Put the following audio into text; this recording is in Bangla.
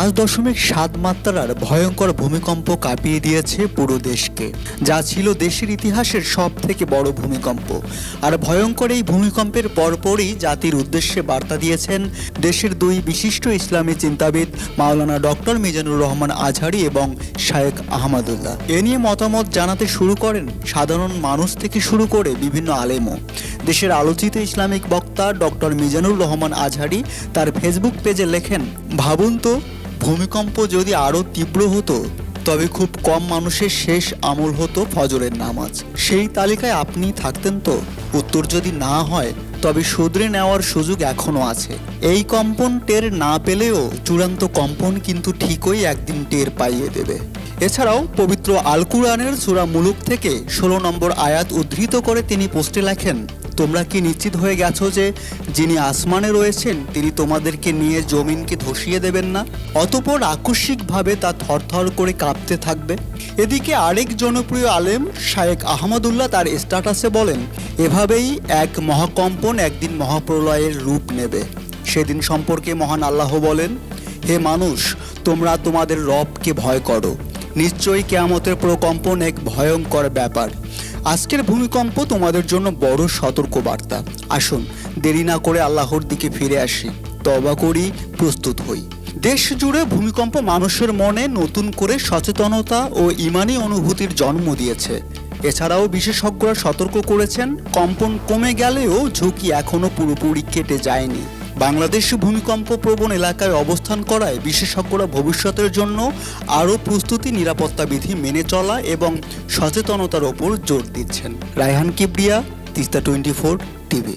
পাঁচ দশমিক সাত মাত্রার ভয়ঙ্কর ভূমিকম্প কাঁপিয়ে দিয়েছে পুরো দেশকে, যা ছিল দেশের ইতিহাসের সব থেকে বড় ভূমিকম্প। আর ভয়ঙ্কর এই ভূমিকম্পের পরপরই জাতির উদ্দেশ্যে বার্তা দিয়েছেন দেশের দুই বিশিষ্ট ইসলামী চিন্তাবিদ মাওলানা ডক্টর মিজানুর রহমান আজহারি এবং শায়েক আহমদুল্লাহ। এ নিয়ে মতামত জানাতে শুরু করেন সাধারণ মানুষ থেকে শুরু করে বিভিন্ন আলেমও। দেশের আলোচিত ইসলামিক বক্তা ডক্টর মিজানুর রহমান আজহারি তার ফেসবুক পেজে লেখেন, ভাবুন তো ভূমিকম্প যদি আরও তীব্র হতো, তবে খুব কম মানুষের শেষ আমল হতো ফজরের নামাজ। সেই তালিকায় আপনি থাকতেন তো? উত্তর যদি না হয়, তবে শুধরে নেওয়ার সুযোগ এখনও আছে। এই কম্পন টের না পেলেও চূড়ান্ত কম্পন কিন্তু ঠিকই একদিন টের পাইয়ে দেবে। এছাড়াও পবিত্র আল কুরআনের সূরা মুলুক থেকে ষোলো নম্বর আয়াত উদ্ধৃত করে তিনি পোস্টে লেখেন তোমরা কি নিশ্চিত হয়ে গেছো যে যিনি আসমানে রয়েছেন, তিনি তোমাদেরকে নিয়ে জমিনকে ধসিয়ে দেবেন না? অতপর আকস্মিকভাবে তা থরথর করে কাঁপতে থাকবে। এদিকে আরেক জনপ্রিয় আলেম শায়েক আহমদুল্লাহ তার স্ট্যাটাসে বলেন, এভাবেই এক মহাকম্পন একদিন মহাপ্রলয়ের রূপ নেবে। সেদিন সম্পর্কে মহান আল্লাহ বলেন, হে মানুষ, তোমরা তোমাদের রবকে ভয় করো। নিশ্চয়ই কেয়ামতের প্রকম্পন এক ভয়ঙ্কর ব্যাপার। আজকের ভূমিকম্প তোমাদের জন্য বড় সতর্কবার্তা। আসুন, দেরি না করে আল্লাহর দিকে ফিরে আসি। তবা করি, প্রস্তুত হই। দেশ জুড়ে ভূমিকম্প মানুষের মনে নতুন করে সচেতনতা ও ইমানি অনুভূতির জন্ম দিয়েছে। এছাড়াও বিশেষজ্ঞরা সতর্ক করেছেন, কম্পন কমে গেলেও ঝুঁকি এখনও পুরোপুরি কেটে যায়নি। বাংলাদেশ ভূমিকম্প প্রবণ এলাকায় অবস্থান করায় বিশেষজ্ঞরা ভবিষ্যতের জন্য আরও প্রস্তুতি, নিরাপত্তা বিধি মেনে চলা এবং সচেতনতার ওপর জোর দিচ্ছেন। Raihan Kibria, Teesta twenty four TV.